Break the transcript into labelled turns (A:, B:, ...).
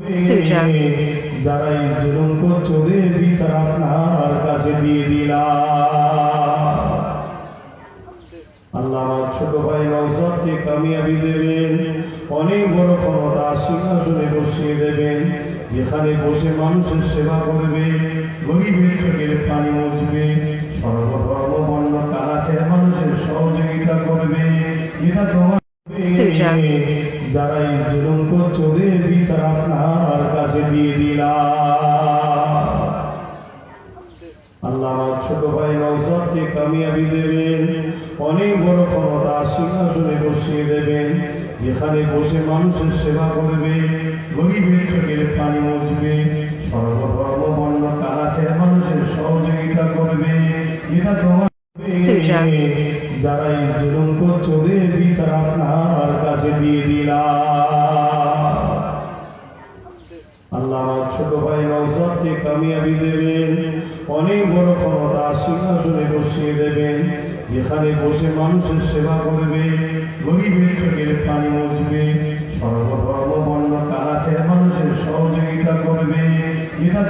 A: Suja.
B: যারা এই জুলুম করছে ওদের বিচার আপনার কাছে দিয়ে দিলাম আল্লাহ আমার ছোট ভাই নওসাদকে কামিয়াবি দেবেন অনেক বড় ক্ষমতা সিংহাসনে বসিয়ে দেবেন যেখানে বসে মানুষের সেবা করবে গরিবের চোখের পানি মুছবে সর্বধর্ম বর্ণ কালাচের মানুষের সহযোগিতা করবে এটা তোমার যারা এই জুলুম করছে ওদের আপনার কাছে দিয়ে দিলাম আল্লাহ ছোট ভাই নওসাদকে কামিয়াবি দেবেন অনেক বড় ক্ষমতা সিংহাসনে বসিয়ে দেবেন। যেখানে বসে মানুষের সেবা করবে, গরিবের চোখের পানি মুছবে মানুষের সহযোগিতা করবে। এটা তোমার যারা এই জুলুম করছে ওদের বিচার আপনার আল্লাহ আমার ছোট ভাই নয়সবকে কামিয়াবি দেবেন, অনেক বড় ক্ষমতা সিংহাসনে বসিয়ে দেবেন, যেখানে বসে মানুষের সেবা করবে, গরিবের চোখের পানি মজবে সর্বধর্ম বর্ণ কালাসের মানুষের সহযোগিতা করবে, যেটা